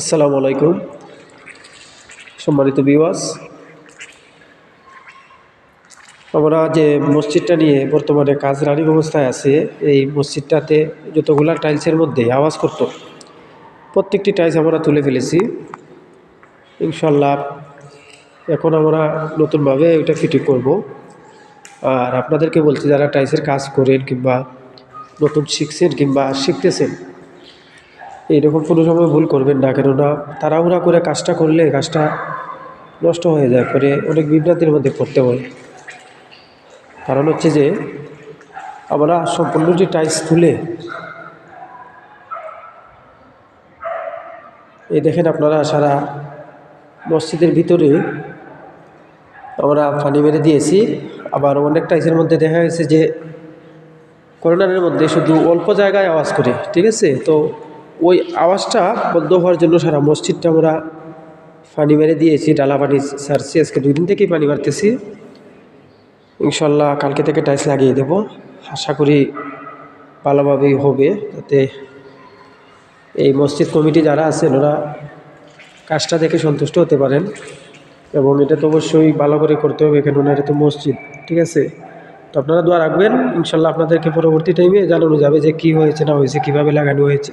আসসালামু আলাইকুম। সম্মানিত বিওয়াস আমরা যে মসজিদটা নিয়ে বর্তমানে কাজ রানিং অবস্থায় আছে, এই মসজিদটাতে যতগুলা টাইলসের মধ্যে আওয়াজ করত, প্রত্যেকটি টাইলস আমরা তুলে ফেলেছি। ইনশাল্লাহ এখন আমরা নতুনভাবে ওইটা ফিটিং করব। আর আপনাদেরকে বলছি, যারা টাইলসের কাজ করেন কিংবা নতুন শিখছেন কিংবা শিখতেছেন এইরকম কোনো সময় ভুল করবেন না, কেননা তাড়াহুড়া করে কাজটা করলে কাজটা নষ্ট হয়ে যায়, পরে অনেক বিভ্রান্তির মধ্যে পড়তে হয়। কারণ হচ্ছে যে, আমরা সম্পূর্ণটি টাইলস তুলে, এই দেখেন আপনারা সারা মসজিদের ভিতরে আমরা পানি মেরে দিয়েছি, আবার অনেক টাইসের মধ্যে দেখা গেছে যে, করোনারের মধ্যে শুধু অল্প জায়গায় আওয়াজ করে, ঠিক আছে? তো ওই আওয়াজটা বন্ধ হওয়ার জন্য সারা মসজিদটা আমরা পানি মেরে দিয়েছি, ডালা পানি সারছি। আজকে দুই দিন থেকেই পানি মারতেছি। ইনশাল্লাহ কালকে থেকে টাইলস লাগিয়ে দেব। আশা করি ভালোভাবেই হবে, যাতে এই মসজিদ কমিটি যারা আছেন, ওরা কাজটা দেখে সন্তুষ্ট হতে পারেন। এবং এটা তো অবশ্যই ভালো করে করতে হবে, এখানে ওনার তো মসজিদ, ঠিক আছে? তো আপনারা দোয়া রাখবেন। ইনশাল্লাহ আপনাদেরকে পরবর্তী টাইমে জানানো যাবে যে কী হয়েছে, না হয়েছে, কীভাবে লাগানো হয়েছে।